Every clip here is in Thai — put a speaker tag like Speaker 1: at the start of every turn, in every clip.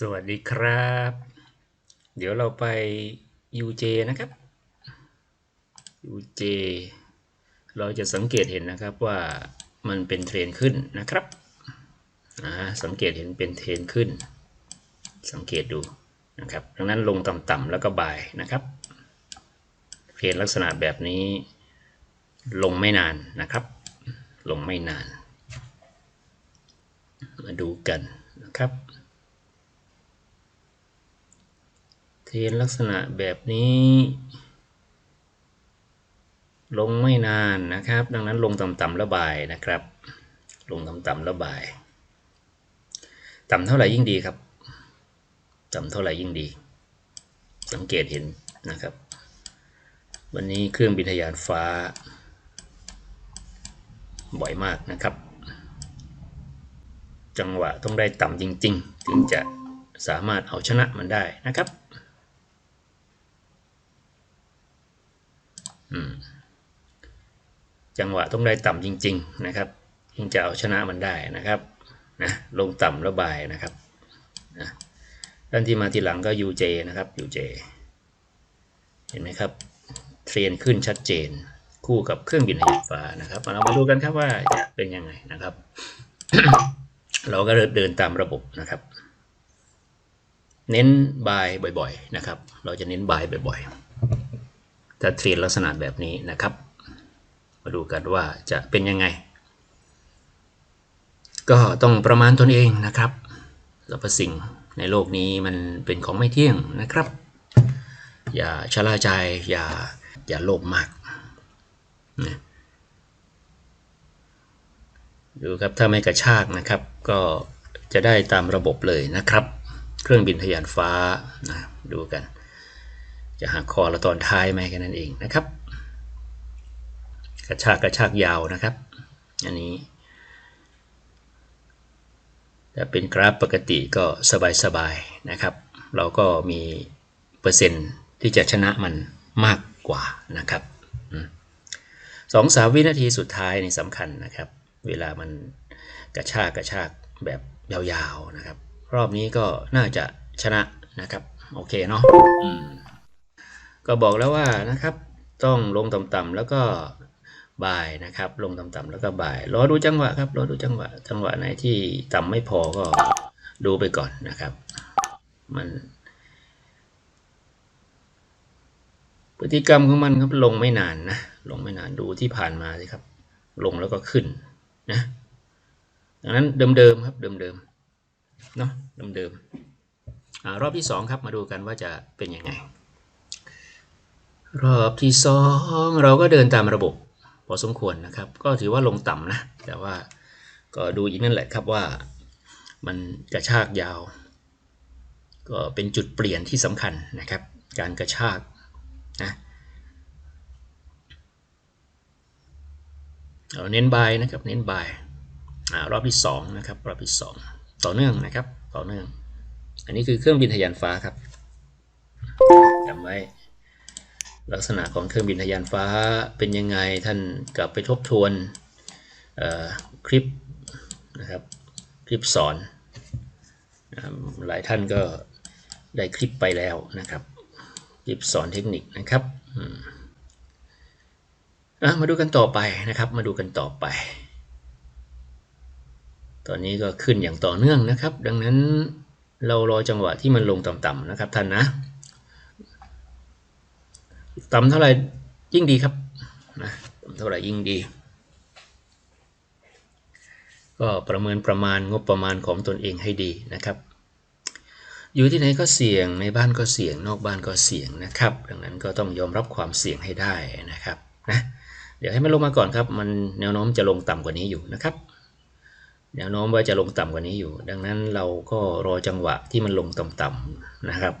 Speaker 1: สวัสดีครับ เดี๋ยวเราไป UJ นะครับ UJ เราจะสังเกตเห็นนะครับว่ามันเป็นเทรนขึ้นนะครับสังเกตเห็นเป็นเทรนขึ้น สังเกตดูนะครับ ดังนั้นลงต่ำๆแล้วก็บ่ายนะครับ เทรนลักษณะแบบนี้ ลงไม่นานนะครับ ลงไม่นาน มาดูกันนะครับ เทรนลักษณะแบบนี้ ลงไม่นานนะครับ ดังนั้นลงต่ำๆระบายนะครับ ลงต่ำๆระบาย ต่ำเท่าไหร่ยิ่งดีครับ ต่ำเท่าไหร่ยิ่งดี สังเกตเห็นนะครับ วันนี้เครื่องบินทยานฟ้า บ่อยมากนะครับ จังหวะต้องได้ต่ำจริง ๆ ถึงจะสามารถเอาชนะมันได้นะครับ จังหวะต้องได้ต่ำจริง ๆ นะครับถึงจะเอาชนะมันได้นะครับนะลงต่ำระบายนะครับนะด้านที่มาทีหลังก็ UJ นะครับ UJ เห็นไหมครับ เทรนขึ้นชัดเจน คู่กับเครื่องบินทะยานฟ้านะครับเรามาดูกันครับว่าจะเป็นยังไงนะครับ เราก็เดินตามระบบนะครับ เน้นบายบ่อย ๆ นะครับ เราจะเน้นบายบ่อย ๆ ถ้าเทรนลักษณะแบบนี้นะครับ มาดูกันว่าจะเป็นยังไง ก็ต้องประมาณตนเองนะครับสรรพสิ่งในโลกนี้มันเป็นของไม่เที่ยงนะครับ อย่าชะล่าใจอย่าอย่าโลภมากนะดูครับถ้าไม่กระชากนะครับ ก็จะได้ตามระบบเลยนะครับ เครื่องบินทยานฟ้านะดูกัน จะหักคอเราตอนท้ายไหมแค่นั้นเองนะครับ กระชากกระชากยาวนะครับ อันนี้ถ้าเป็นกราฟปกติก็สบายๆนะครับ เราก็มีเปอร์เซ็นต์ที่จะชนะมันมากกว่านะครับสองสามวินาทีสุดท้ายนี่สำคัญนะครับ เวลามันกระชากกระชากแบบยาวๆนะครับ รอบนี้ก็น่าจะชนะนะครับ โอเคเนาะ ก็บอกแล้วว่านะครับต้องลงต่ำๆแล้วก็บ่ายนะครับ ลงต่ำๆแล้วก็บ่ายรอดูจังหวะครับรอดูจังหวะ จังหวะไหนที่ต่ำไม่พอก็ดูไปก่อนนะครับ มันพฤติกรรมของมันครับลงไม่นานนะลงไม่นานดูที่ผ่านมาสิครับ ลงแล้วก็ขึ้นนะดังนั้นเดิมๆครับเดิมๆเนาะเดิมๆอรอบที่สองครับมาดูกันว่าจะเป็นยังไง รอบที่สองเราก็เดินตามระบบ พอสมควรนะครับ ก็ถือว่าลงต่ำนะ แต่ว่าก็ดูอีกนั่นแหละครับว่ามันกระชากยาว ก็เป็นจุดเปลี่ยนที่สำคัญนะครับ การกระชากนะเราเน้นบายนะครับเน้นบายอรอบที่2นะครับรอบที่ 2 ต่อเนื่องนะครับต่อเนื่อง อันนี้คือเครื่องบินทะยานฟ้าครับจำไว้ ลักษณะของเครื่องบินทะยานฟ้าเป็นยังไงท่านกลับไปทบทวนคลิปนะครับคลิปสอนหลายท่านก็ได้คลิปไปแล้วนะครับคลิปสอนเทคนิคนะครับมาดูกันต่อไปนะครับ มาดูกันต่อไป ตอนนี้ก็ขึ้นอย่างต่อเนื่องนะครับ ดังนั้นเรารอจังหวะที่มันลงต่ำๆนะครับท่านนะ ต่ำเท่าไหร่ยิ่งดีครับนะต่ำเท่าไหร่ยิ่งดี ก็ประเมินประมาณงบประมาณของตนเองให้ดีนะครับ อยู่ที่ไหนก็เสี่ยงในบ้านก็เสี่ยง นอกบ้านก็เสี่ยงนะครับ ดังนั้นก็ต้องยอมรับความเสี่ยงให้ได้นะครับนะเดี๋ยวให้มันลงมาก่อนครับ มันแนวโน้มจะลงต่ำกว่านี้อยู่นะครับแนวโน้มว่าจะลงต่ำกว่านี้อยู่ ดังนั้นเราก็รอจังหวะที่มันลงต่ำๆนะครับ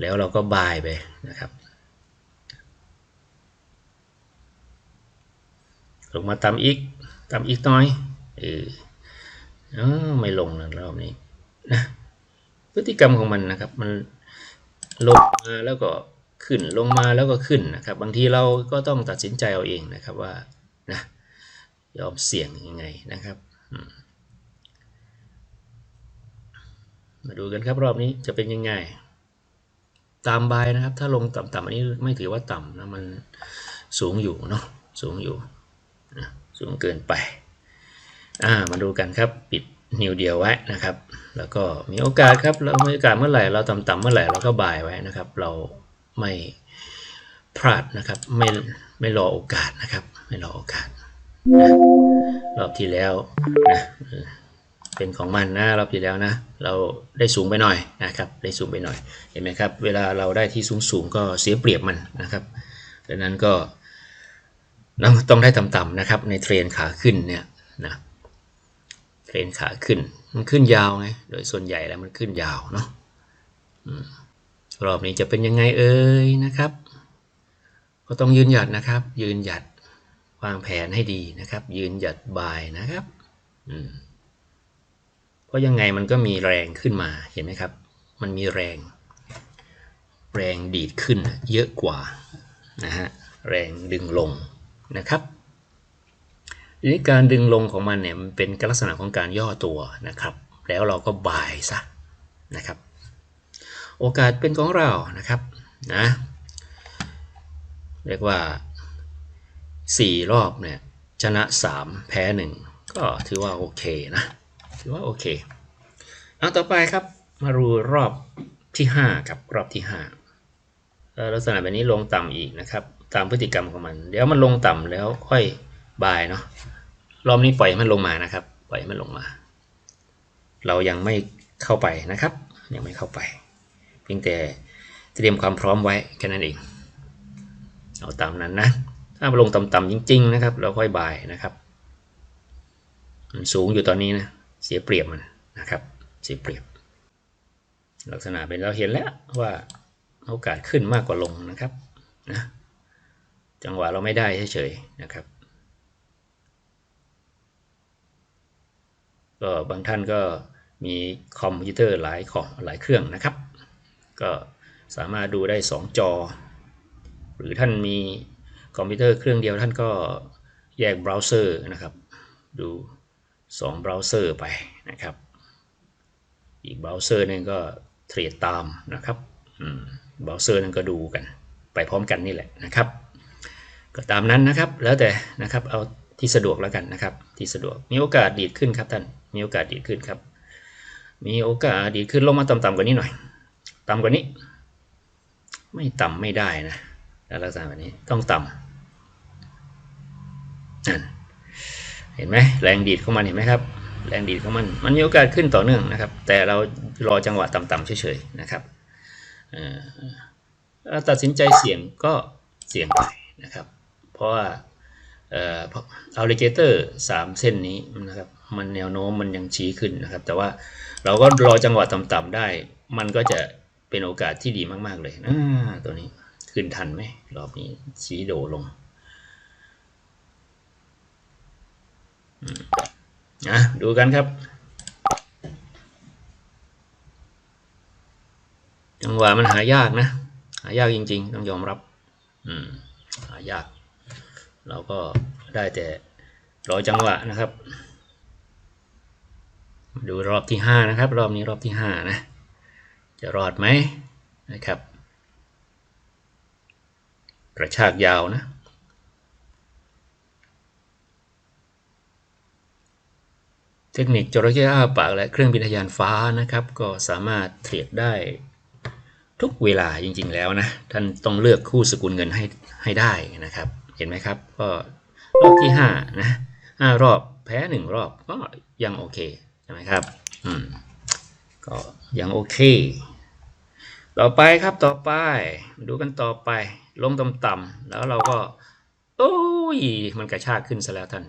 Speaker 1: แล้วเราก็บายไปนะครับ งมาต่ำอีกต่ำอีกน้อยเอออไม่ลงนะรอบนี้นะพฤติกรรมของมันนะครับ มันลงมาแล้วก็ขึ้นลงมาแล้วก็ขึ้นนะครับ บางทีเราก็ต้องตัดสินใจเอาเองนะครับว่านะยอมเสี่ยงยังไงนะครับ มาดูกันครับรอบนี้จะเป็นยังไง ตามบายนะครับ ถ้าลงต่ำๆอันนี้ไม่ถือว่าต่ำนะมันสูงอยู่เนาะสูงอยู่ สูงเกินไปอ่ามาดูกันครับปิดนิ้วเดียวไว้นะครับ แล้วก็มีโอกาสครับเรามีโอกาสเมื่อไหร่เราต่ำๆเมื่อไหร่เราก็บายไว้นะครับ เราไม่พลาดนะครับไม่ไม่รอโอกาสนะครับ ไม่รอโอกาสนะรอบที่แล้วนะเป็นของมันนะรอบที่แล้วนะ เราได้สูงไปหน่อยนะครับได้สูงไปหน่อยเห็นไหมครับ เวลาเราได้ที่สูงๆก็เสียเปรียบมันนะครับดังนั้นก็ ต้องได้ต่ำๆนะครับ ในเทรนขาขึ้นเนี่ยนะเทรนขาขึ้น มันขึ้นยาวไงโดยส่วนใหญ่แล้วมันขึ้นยาวเนาะรอบนี้จะเป็นยังไงเอ่ยนะครับ ก็ต้องยืนหยัดนะครับ ยืนหยัดวางแผนให้ดีนะครับ ยืนหยัดบายนะครับเพราะยังไงมันก็มีแรงขึ้นมาเห็นไหมครับ มันมีแรง แรงดีดขึ้นเยอะกว่านะฮะแรงดึงลง นะครับทีนี้การดึงลงของมันเนี่ยมันเป็นลักษณะของการย่อตัวนะครับ แล้วเราก็บายซะนะครับ โอกาสเป็นของเรานะครับนะเรียกว่า 4 รอบเนี่ยชนะ 3 แพ้ 1 ก็ถือว่าโอเคนะถือว่าโอเคเอาต่อไปครับมาดูรอบที่ 5 ครับ รอบที่5ลักษณะแบบนี้ลงต่ำอีกนะครับ ตามพฤติกรรมของมัน เดี๋ยวมันลงต่ำแล้วค่อยบายเนาะรอบนี้ปล่อยมันลงมานะครับ ปล่อยมันลงมา เรายังไม่เข้าไปนะครับ ยังไม่เข้าไป เพียงแต่เตรียมความพร้อมไว้แค่นั้นเอง เอาตามนั้นนะ ถ้าลงต่ำๆจริง ๆ นะครับ เราค่อยบายนะครับมันสูงอยู่ตอนนี้นะ เสียเปรียบมันนะครับ เสียเปรียบ ลักษณะเป็นเราเห็นแล้วว่าโอกาสขึ้นมากกว่าลงนะครับนะ จังหวะเราไม่ได้เฉยๆนะครับ ก็บางท่านก็มีคอมพิวเตอร์หลายของหลายเครื่องนะครับ ก็สามารถดูได้ 2 จอ หรือท่านมีคอมพิวเตอร์เครื่องเดียวท่านก็แยกเบราว์เซอร์นะครับ ดู2เบราว์เซอร์ไปนะครับ อีกเบราว์เซอร์นึงก็เทรดตามนะครับเบราว์เซอร์นึงก็ดูกัน ไปพร้อมกันนี่แหละนะครับ ก็ตามนั้นนะครับ แล้วแต่นะครับ เอาที่สะดวกแล้วกันนะครับ ที่สะดวก มีโอกาสดีดขึ้นครับท่าน มีโอกาสดีดขึ้นครับ มีโอกาสดีดขึ้นลงมาต่ำๆกว่านี้หน่อย ต่ำกว่านี้ ไม่ต่ำไม่ได้นะลักษณะแบบนี้ต้องต่ำนั่นเห็นไหมแรงดีดของมันเห็นไหมครับ แรงดีดของมัน มันมีโอกาสขึ้นต่อเนื่องนะครับ แต่เรารอจังหวะต่ำๆเฉยๆนะครับเราตัดสินใจเสี่ยงก็เสี่ยงไปนะครับ เพราะว่าเอ่ออัลลิเกเตอร์สามเส้นนี้นะครับมันแนวโน้มมันยังชี้ขึ้นนะครับ แต่ว่าเราก็รอจังหวะต่ำๆได้ มันก็จะเป็นโอกาสที่ดีมากๆเลยนะตัวนี้ขึ้นทันไหมรอบนี้ชี้โดลงนะดูกันครับ จังหวะมันหายากนะ หายากจริง ๆ ต้องยอมรับ อืม หายาก เราก็ได้แต่รอจังหวะนะครับ ดูรอบที่ 5 นะครับ รอบนี้รอบที่ 5 นะ จะรอดไหมนะครับ กระชากยาวนะ เทคนิคจระเข้อ้าปากและเครื่องบินทยานฟ้านะครับ ก็สามารถเทรดได้ทุกเวลาจริงๆแล้วนะ ท่านต้องเลือกคู่สกุลเงินให้ให้ได้นะครับ เห็นไหมครับ ก็รอบที่5นะ5รอบแพ้1รอบก็ยังโอเคใช่ไหมครับอืมก็ยังโอเค ต่อไปครับต่อไป ดูกันต่อไป ลงต่ำๆแล้วเราก็ โอ้ยมันกระชากขึ้นซะแล้วท่าน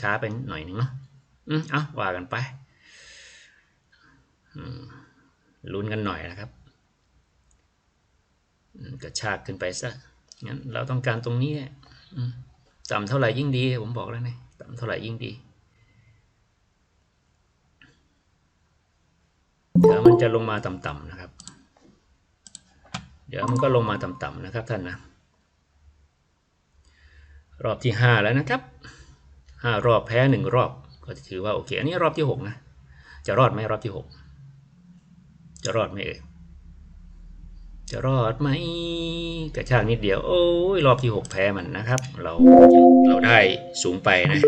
Speaker 1: ช้าไปหน่อยนึงเนาะอืมเอาว่ากันไปลุ้นกันหน่อยนะครับกระชากขึ้นไปซะ งั้นเราต้องการตรงนี้ต่ำเท่าไหร่ยิ่งดี ผมบอกแล้วไงต่ำเท่าไหร่ยิ่งดีเดี๋ยวมันจะลงมาต่ำๆนะครับ เดี๋ยวมันก็ลงมาต่ำๆนะครับท่านนะ รอบที่5แล้วนะครับ5รอบแพ้1รอบ ก็ถือว่าโอเค อันนี้รอบที่6นะ จะรอดไหมรอบที่6จะรอดไหมเอ่ย จะรอดไหมกระชากนิดเดียว โอ้ยรอบที่ 6 แพ้มันนะครับ เราเราได้สูงไปนะ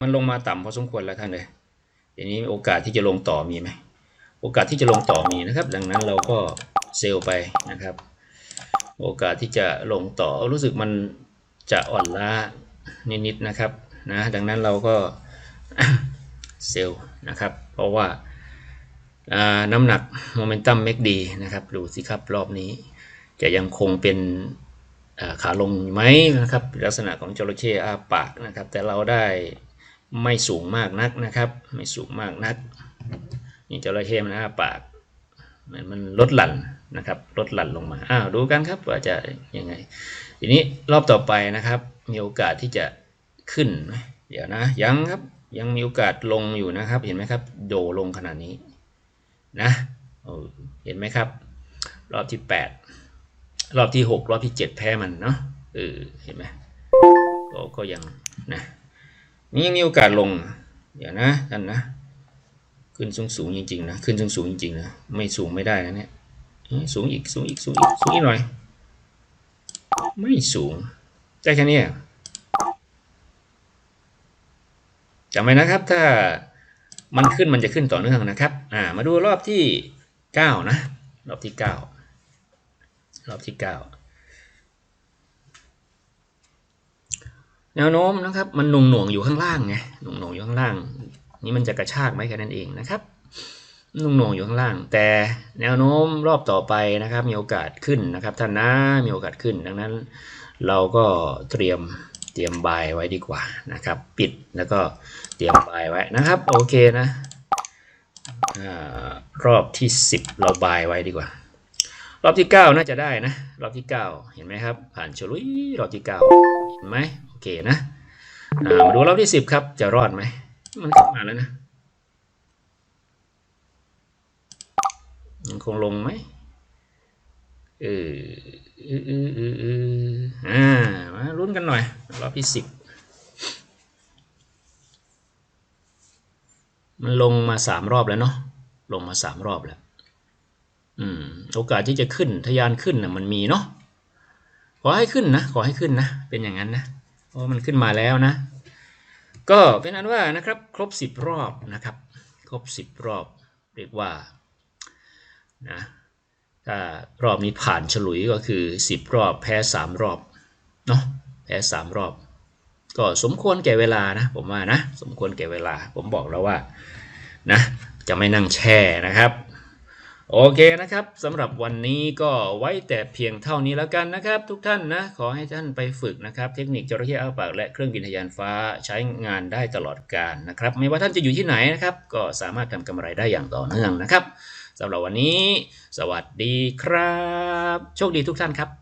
Speaker 1: มันลงมาต่ำพอสมควรแล้วท่านเลยทีนี้โอกาสที่จะลงต่อมีไหมโอกาสที่จะลงต่อมีนะครับ ดังนั้นเราก็เซลไปนะครับ โอกาสที่จะลงต่อรู้สึกมันจะอ่อนล้านิดๆนะครับนะดังนั้นเราก็เซลนะครับ เพราะว่า น้ำหนักโมเมนตัมเมกดีนะครับดูสิครับรอบนี้ จะยังคงเป็นขาลงอยู่ไหมนะครับลักษณะของจระเข้อาปากนะครับ แต่เราได้ไม่สูงมากนักนะครับ ไม่สูงมากนักนี่จระเข้มันอาปากมันมันลดหลั่นนะครับลดหลั่นลงมาอ้าวดูกันครับว่าจะยังไง ทีนี้รอบต่อไปนะครับ มีโอกาสที่จะขึ้นไหมเดี๋ยวนะยังครับยังมีโอกาสลงอยู่นะครับ เห็นไหมครับ โดลงขนาดนี้ นะเห็นไหมครับ รอบที่ 8 รอบที่ 6 รอบที่ 7 แพ้มันเนาะเออเห็นไหมก็ก็ยังนะนี่ยังมีโอกาสลงเดี๋ยวนะท่านนะ ขึ้นสูงสูงจริงๆนะขึ้นสูงสูงจริงๆนะไม่สูงไม่ได้นะเนี่ยสูงอีกสูงอีกสูงอีกสูงอีกหน่อย ไม่สูงได้แค่นี้จำไว้นะครับถ้า มันขึ้นมันจะขึ้นต่อเนื่องนะครับ อ่า มาดูรอบที่เก้านะ รอบที่เก้ารอบที่เก้าแนวโน้มนะครับ มันหน่วงหน่วงๆอยู่ข้างล่างไงหน่วงหน่วงๆอยู่ข้างล่าง นี่มันจะกระชากไหมแค่นั้นเองนะครับหน่วงหน่วงๆอยู่ข้างล่าง แต่แนวโน้มรอบต่อไปนะครับ มีโอกาสขึ้นนะครับท่านนะมีโอกาสขึ้น ดังนั้น เราก็เตรียมเตรียมบายไว้ดีกว่านะครับ ปิดแล้วก็ รียมบายไว้นะครับ โอเคนะอรอบที่ 10 เราบายไว้ดีกว่า รอบที่ 9 น่าจะได้นะ รอบที่ 9 เห็นไหมครับ ผ่านฉลุยรอบที่ 9 เห็นไหมโอเคนะามาดูรอบที่ 10 ครับจะรอดไหมมันเข้ามาแล้วนะยังคงลงไหมเออเออเออเออเอออ่ามาลุ้นกันหน่อย รอบที่ 10 มันลงมา3รอบแล้วเนาะลงมา3รอบแล้วอืมโอกาสที่จะขึ้นทยานขึ้นนะมันมีเนาะขอให้ขึ้นนะขอให้ขึ้นนะ เป็นอย่างนั้นนะเพราะมันขึ้นมาแล้วนะ ก็เป็นอันว่านะครับ ครบ10รอบนะครับ ครบ10รอบ เรียกว่านะถ้ารอบนี้ผ่านฉลุยก็คือ10รอบแพ้3รอบเนาะแพ้3รอบ ก็สมควรแก่เวลานะผมว่านะสมควรแก่เวลา ผมบอกแล้วว่านะจะไม่นั่งแช่นะครับ โอเคนะครับสำหรับวันนี้ก็ไว้แต่เพียงเท่านี้แล้วกันนะครับ ทุกท่านนะขอให้ท่านไปฝึกนะครับ เทคนิคจระเข้อ้าปากและเครื่องบินทยานฟ้าใช้งานได้ตลอดกาลนะครับ ไม่ว่าท่านจะอยู่ที่ไหนนะครับ ก็สามารถทำกำไรได้อย่างต่อเนื่องนะครับสำหรับวันนี้ สวัสดีครับ โชคดีทุกท่านครับ